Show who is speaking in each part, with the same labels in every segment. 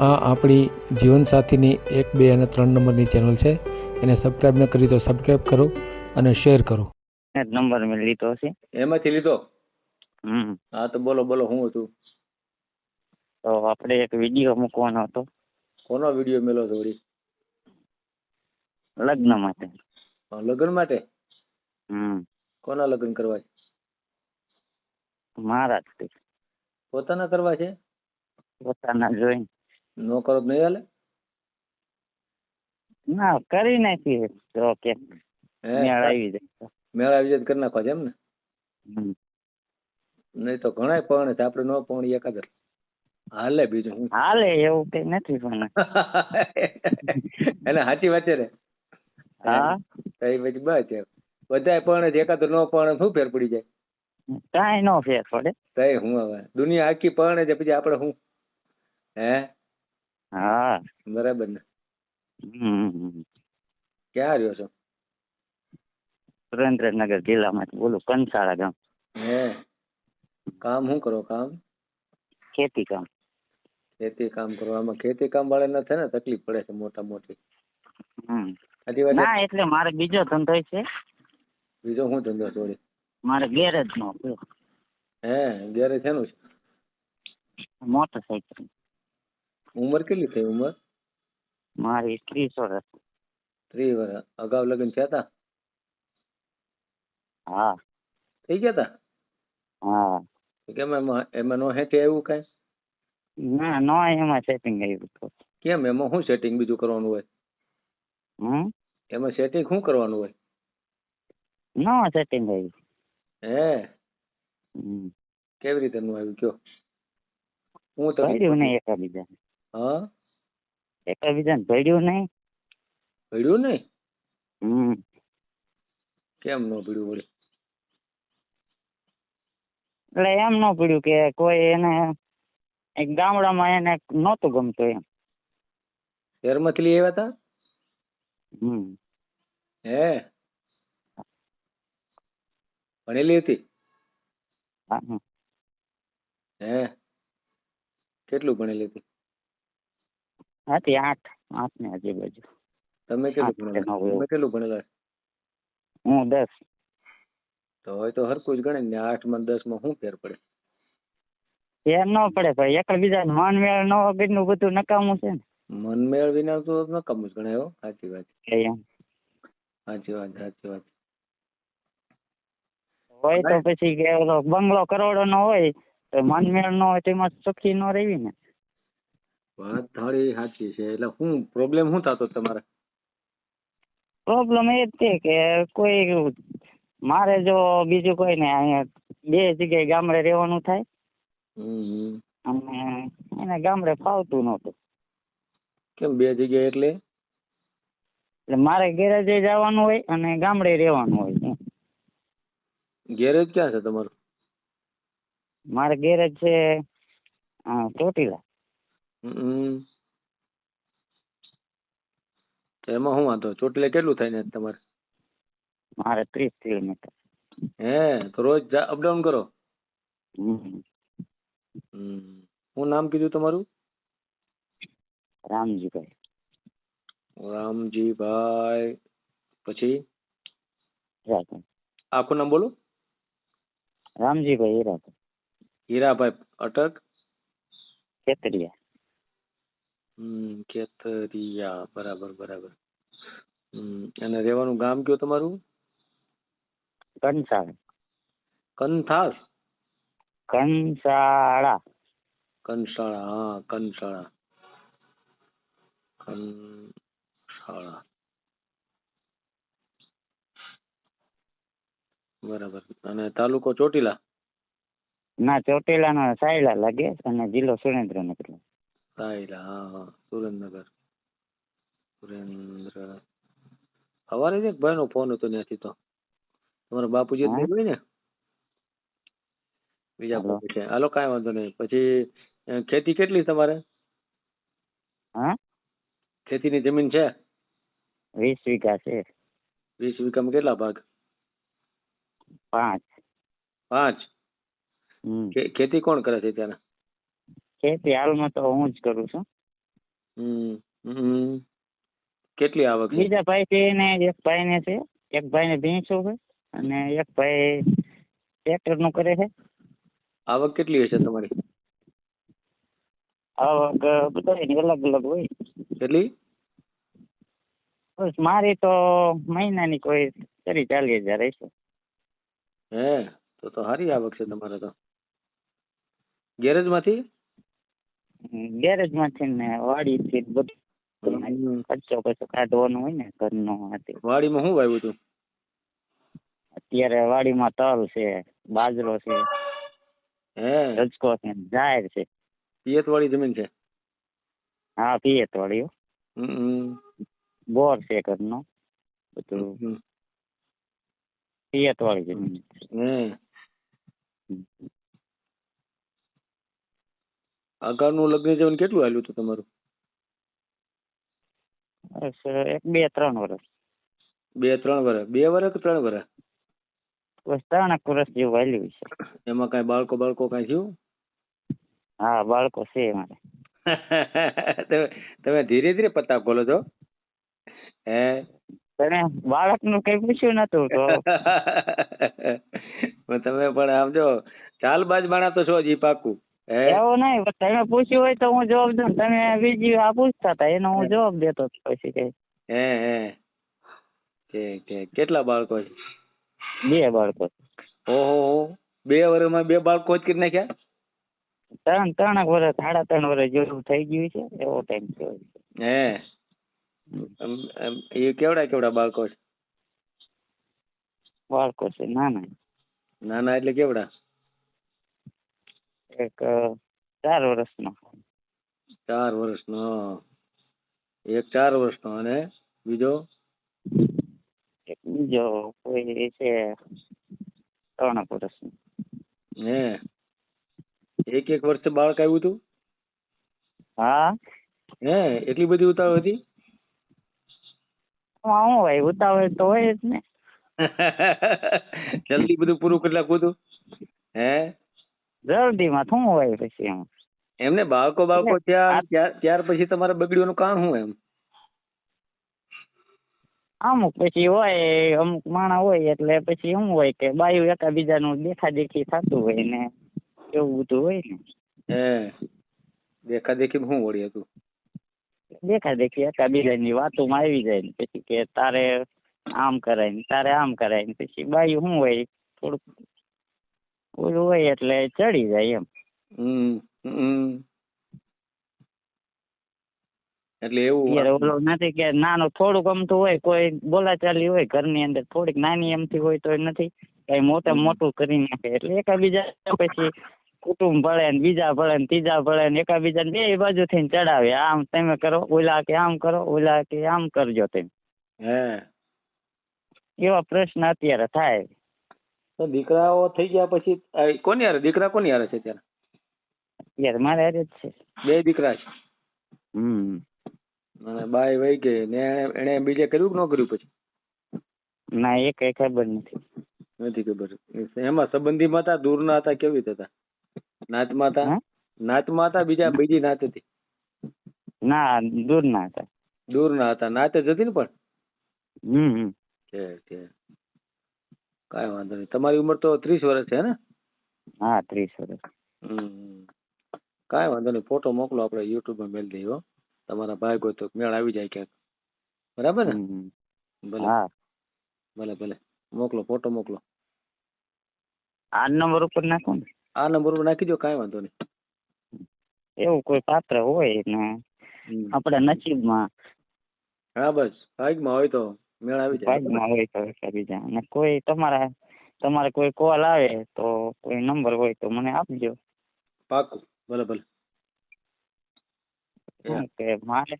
Speaker 1: આ આપણી જીવનસાથીની એક બે અને ત્રણ નંબરની ચેનલ છે. એને સબસ્ક્રાઈબ ન કરી તો સબસ્ક્રાઈબ કરો અને શેર કરો.
Speaker 2: નંબર મેં લીધો છે.
Speaker 3: એમાંથી લીધો?
Speaker 2: હમ.
Speaker 3: હા તો બોલો બોલો હું હતું?
Speaker 2: તો આપણે એક વીડિયો મૂકવાનો હતો.
Speaker 3: કોનો વીડિયો મેલો છો વળી?
Speaker 2: લગ્ન માટે.
Speaker 3: લગ્ન માટે?
Speaker 2: હમ.
Speaker 3: કોના લગ્ન કરવા છે?
Speaker 2: મારા
Speaker 3: પોતાના કરવા છે?
Speaker 2: પોતાના જોઈને.
Speaker 3: નો કરો તો નહીં હાલે?
Speaker 2: ના કરી નાખી
Speaker 3: ઓકે
Speaker 2: મેળ આવી જાય
Speaker 3: મેળ આવી જાય કરી નાખો છે એમ ને? નહીં તો ઘણા પણ છે આપણે નો પણ એકાદ. હાલે બીજું
Speaker 2: હાલે એવું કઈ નથી પણ.
Speaker 3: એને સાચી વાત છે ને?
Speaker 2: હા.
Speaker 3: તો એ પછી બસ એમ. બધાય પણ છે એકાદ નો પણ શું ફેર પડી જાય?
Speaker 2: કાંઈ નો ફેર પડે.
Speaker 3: તઈ હું હવે. દુનિયા આખી પણ છે પછી આપણે હું હે?
Speaker 2: હા.
Speaker 3: બરાબર ને.
Speaker 2: હમ.
Speaker 3: ક્યાં રહ્યો છો?
Speaker 2: સુરેન્દ્રનગર જિલ્લામાંથી બોલું કંસાળા ગામ.
Speaker 3: હે. કામ શું કરો કામ?
Speaker 2: ખેતી કામ.
Speaker 3: ખેતી કામ કરો. આમાં ખેતી કામ વાળા ન થાય ને તકલીફ પડે છે મોટા મોટી.
Speaker 2: હમ. ના એટલે મારે બીજો ધંધો છે.
Speaker 3: બીજો શું ધંધો છોડી
Speaker 2: મારે ગેરેજ નો.
Speaker 3: હે ગેરેજ શેનું છે?
Speaker 2: મોટરસાઇકલ.
Speaker 3: ઉંમર કેટલી થઈ ઉંમર?
Speaker 2: મારી ત્રીસ વર્ષ.
Speaker 3: ત્રીસ વર્ષ. અગાઉ લગ્ન થયા હતા
Speaker 2: હા.
Speaker 3: થઈ ગયા હતા
Speaker 2: હા.
Speaker 3: કેમ એમાં એમાં નો હેઠે એવું કાંઈ?
Speaker 2: ના નો એમાં સેટિંગ આવ્યું તો.
Speaker 3: કેમ? એમાં શું સેટિંગ બીજું કરવાનું હોય?
Speaker 2: હમ?
Speaker 3: એમાં સેટિંગ શું કરવાનું હોય?
Speaker 2: નો સેટિંગ આવ્યું
Speaker 3: હે. કેવી રીતે નું આવ્યું? કયો? હું તો
Speaker 2: ભળ્યું નહીં એકાબીજા
Speaker 3: હા?
Speaker 2: એકાબીજાને ભળ્યું નહીં.
Speaker 3: ભીડ્યું નહીં?
Speaker 2: હમ.
Speaker 3: કેમ નો ભીડ્યું વળી
Speaker 2: એટલે એમ ન પડ્યું કે કોઈ એને એક ગામડામાં એને નહોતું ગમતું એમ.
Speaker 3: શહેરમાંથી લઈ આવ્યા હતા
Speaker 2: હમ.
Speaker 3: હે? ભણેલી હતી.
Speaker 2: હે?
Speaker 3: કેટલું ભણેલી હતી?
Speaker 2: હતી આઠ આઠની આજુબાજુ
Speaker 3: તમે કેટલું કેટલું ભણેલા?
Speaker 2: હું દસ.
Speaker 3: તો હોય તો હરકું જ ગણે ને આઠમાં દસમાં શું ફેર પડે?
Speaker 2: ફેર ન પડે ભાઈ એકબીજા મન મેળ ન વગરનું બધું નકામું છે ને.
Speaker 3: મન મેળ વિના તો નકામું જ ગણાય હો સાચી વાત. સાચી વાત સાચી વાત.
Speaker 2: હોય તો પછી બંગલો કરોડો નો હોય તો મન મેળ નો હોય તેમાં સુખી ન રહેવી ને.
Speaker 3: વાત થાળી સાચી છે. એટલે શું પ્રોબ્લેમ શું થતો તમારે?
Speaker 2: પ્રોબ્લેમ એ જ છે કે કોઈ મારે જો બીજું કોઈ ને અહીંયા બે જગ્યાએ ગામડે રહેવાનું થાય અને એને ગામડે ફાવતું નહોતું.
Speaker 3: કેમ બે જગ્યાએ એટલે?
Speaker 2: એટલે મારે ગેરેજે જવાનું હોય અને ગામડે રહેવાનું હોય.
Speaker 3: ગેરેજ ક્યાં છે તમારું?
Speaker 2: મારે ગેરેજ છે ચોટીલા.
Speaker 3: હમ. તો એમાં શું વાંધો? ચોટીલા કેટલું થાય ને તમારે?
Speaker 2: મારે ત્રીસ કિલોમીટર.
Speaker 3: હે તો રોજ અપડાઉન કરો?
Speaker 2: હમ.
Speaker 3: હમ. શું નામ કીધું તમારું?
Speaker 2: રામજીભાઈ.
Speaker 3: રામજીભાઈ. પછી?
Speaker 2: હીરાભાઈ.
Speaker 3: આખું નામ બોલો.
Speaker 2: રામજીભાઈ હીરાભાઈ.
Speaker 3: હીરાભાઈ અટક.
Speaker 2: ખેતરિયા
Speaker 3: હમ કેતરિયા બરાબર બરાબર. હમ અને રહેવાનું ગામ કયું તમારું?
Speaker 2: કંસાળ.
Speaker 3: કંથાસ
Speaker 2: કંસાળા.
Speaker 3: કંસાળા હા કંસાળા. કંસાળા. બરાબર. અને તાલુકો ચોટીલા?
Speaker 2: ના ચોટીલાનો સાયલા લાગે અને જિલ્લો સુરેન્દ્રનગર
Speaker 3: સાયલા હા હા. સુરેન્દ્રનગર. સુરેન્દ્ર. સવારે જ એક ભાઈનો ફોન હતો ત્યાંથી તો. તમારા બાપુજી? નહીં હોય ને? બીજા. કોઈ છે. હાલો કાંઈ વાંધો નહીં. પછી ખેતી કેટલી તમારે?
Speaker 2: હા?
Speaker 3: ખેતીની જમીન છે?
Speaker 2: વીસ વીઘા છે.
Speaker 3: વીસ વીઘામાં કેટલા ભાગ?
Speaker 2: પાંચ.
Speaker 3: પાંચ? ખેતી કોણ કરે છે ત્યાંના
Speaker 2: ખેતી હાલમાં તો હું જ કરું છું.
Speaker 3: હમ કેટલી આવક
Speaker 2: બીજા ભાઈ છે ને એક ભાઈ ને છે. એક ભાઈ ને ભેંસો છે અને એક ભાઈ ટ્રેક્ટરનું કરે છે.
Speaker 3: આવક કેટલી હશે તમારી?
Speaker 2: આવક બધાની અલગ અલગ હોય.
Speaker 3: કેટલી?
Speaker 2: બસ મારી તો મહિનાની કોઈ ત્રીસ ચાલીસ હજાર હશે.
Speaker 3: હે તો તો સારી આવક છે તમારે તો. ગેરેજ
Speaker 2: ગેરેજમાંથી ને વાડી થી બધું.
Speaker 3: હમ.
Speaker 2: ખર્ચો કશો કાઢવાનો હોય ને ઘરનો હાથે.
Speaker 3: વાડીમાં શું વાવ્યું તું?
Speaker 2: અત્યારે વાડીમાં તલ છે બાજરો છે
Speaker 3: હે?
Speaker 2: રજકો છે જાહેર છે.
Speaker 3: પિયત વાળી જમીન છે?
Speaker 2: હા પિયત વાળી બોર છે ઘરનો. બધું
Speaker 3: હમ.
Speaker 2: પિયત વાળી જમીન
Speaker 3: હે. અગાઉનું લગ્ન જીવન કેટલું હાલ્યું હતું તમારું?
Speaker 2: એક બે ત્રણ વર્ષ
Speaker 3: બે ત્રણ વર્ષ બે વર્ષ કે ત્રણ વર્ષ
Speaker 2: બસ ત્રણેક વર્ષ જેવું હાલ્યું છે.
Speaker 3: એમાં કઈ બાળકો બાળકો કઈ થયું?
Speaker 2: હા બાળકો છે મારે
Speaker 3: તમે તમે ધીરે ધીરે પત્તા ખોલો છો? હે?
Speaker 2: તને બાળકનું કઈ પૂછ્યું નતું તો?
Speaker 3: તમે પણ આમ જો ચાલબાજ માણા તો છો જી પાકું
Speaker 2: એવું નહીં તમે પૂછ્યું હોય તો હું જવાબ દઉં. તમે બીજી આ પૂછતા હતા એનો હું જવાબ દેતો પછી કઈ.
Speaker 3: હે હે. ઠીક ઠીક કેટલા બાળકો છે?
Speaker 2: બે બાળકો
Speaker 3: ઓહો બે વર્ષમાં બે બાળકો જ કરી નાખ્યા?
Speaker 2: ત્રણ ત્રણ વર્ષ સાડા ત્રણ વર્ષ જેવું થઈ ગયું છે એવો ટાઈમ થયો છે.
Speaker 3: હે. એ કેવડા કેવડા બાળકો છે?
Speaker 2: બાળકો છે નાના.
Speaker 3: નાના એટલે કેવડા?
Speaker 2: એક ચાર વર્ષનો.
Speaker 3: ચાર વર્ષનો. એક ચાર વર્ષનો અને બીજો?
Speaker 2: એક બીજો કોઈ છે ત્રણ વર્ષનો.
Speaker 3: હે? એક એક વર્ષે બાળક આવ્યું હતું?
Speaker 2: હા.
Speaker 3: હે? એટલી બધી ઉતાવળ હતી?
Speaker 2: હું હોય ઉતાવળ તો હોય જ ને.
Speaker 3: જલ્દી બધું પૂરું કરી નાખવું હતું હે?
Speaker 2: જલ્દીમાં શું હોય પછી એમ?
Speaker 3: એમને બાળકો બાળકો ત્યાં ત્યાર પછી તમારા બગડ્યું કામ શું એમ?
Speaker 2: અમુક પછી હોય અમુક માણા હોય એટલે પછી શું હોય કે બાયું એકાબીજાનું દેખાદેખી થતું હોય ને એવું બધું હોય ને.
Speaker 3: હે દેખા દેખી શું વળી હતું?
Speaker 2: દેખાદેખી એકાબીજાની વાતોમાં આવી જાય ને પછી કે તારે આમ કરાય ને તારે આમ કરાય ને પછી બાયું શું હોય? થોડુંક ઓલું હોય એટલે ચડી જાય એમ.
Speaker 3: હમ હમ. એટલે એવું
Speaker 2: ઓલો નથી કે નાનું થોડુંક અમથું હોય કોઈ બોલાચાલી હોય ઘરની અંદર થોડીક નાની એમથી હોય તો નથી. કઈ મોટા મોટું કરી નાખે. એટલે એકાબીજા પછી કુટુંબ ભળે ને બીજા ભળે ને ત્રીજા ભળે ને એકાબીજાને બે બાજુ થી ચડાવે. આમ તમે કરો ઓલા કે આમ કરો ઓલા કે આમ કરજો તમે.
Speaker 3: હે.
Speaker 2: એવા પ્રશ્ન અત્યારે થાય.
Speaker 3: તો દીકરાઓ થઈ ગયા પછી કોની હારે? દીકરા કોની હારે છે ત્યારે
Speaker 2: યાર મારે હારે જ છે.
Speaker 3: બે દીકરા છે.
Speaker 2: હમ.
Speaker 3: અને બાઈ વહી ગઈ ને એણે બીજે કર્યું કે ન કર્યું પછી?
Speaker 2: ના એ કઈ ખબર નથી.
Speaker 3: નથી ખબર. એમાં સંબંધીમાં હતા દૂરના હતા કેવી હતા? નાતમાં હતા?
Speaker 2: નાત
Speaker 3: નાતમાં હતા બીજા બીજી નાત હતી?
Speaker 2: ના દૂર ના હતા.
Speaker 3: દૂરના હતા. નાત જ હતી ને પણ?
Speaker 2: હમ હમ.
Speaker 3: છે છે કાંઈ વાંધો નહીં. તમારી ઉંમર તો ત્રીસ વર્ષ છે ને?
Speaker 2: હા ત્રીસ વર્ષ.
Speaker 3: હમ. કાંઈ વાંધો નહીં. ફોટો મોકલો આપણે યુટ્યુબમાં મેળ દઈએ તમારા ભાઈ કોઈ તો મેળ આવી જાય ક્યાંક. બરાબર ને. ભલે.
Speaker 2: હા.
Speaker 3: ભલે ભલે. મોકલો ફોટો મોકલો.
Speaker 2: આ નંબર ઉપર નાખો ને.
Speaker 3: આ નંબર ઉપર નાખી દો કાંઈ વાંધો નહીં.
Speaker 2: એવું કોઈ પાત્ર હોય ને. આપણા નસીબમાં.
Speaker 3: હા બસ. ભાગમાં હોય તો. મેળ આવી જાય
Speaker 2: અને કોઈ તમારા તમારે કોઈ કોલ આવે તો કોઈ નંબર હોય તો મને આપજો.
Speaker 3: પાકું. ભલે ભલે.
Speaker 2: કે મારે?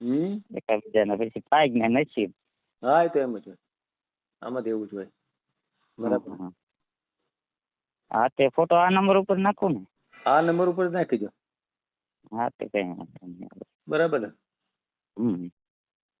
Speaker 3: હમ?
Speaker 2: એકબીજાના પછી ભાગ ને નસીબ.
Speaker 3: હા એ તો એમ જ હોય. આમાં તો એવું જ હોય. બરાબર.
Speaker 2: હા. તે ફોટો આ નંબર ઉપર નાખો ને.
Speaker 3: આ નંબર ઉપર નાખી દો.
Speaker 2: હા તે કઈ વાંધો નહીં.
Speaker 3: બરાબર
Speaker 2: હમ.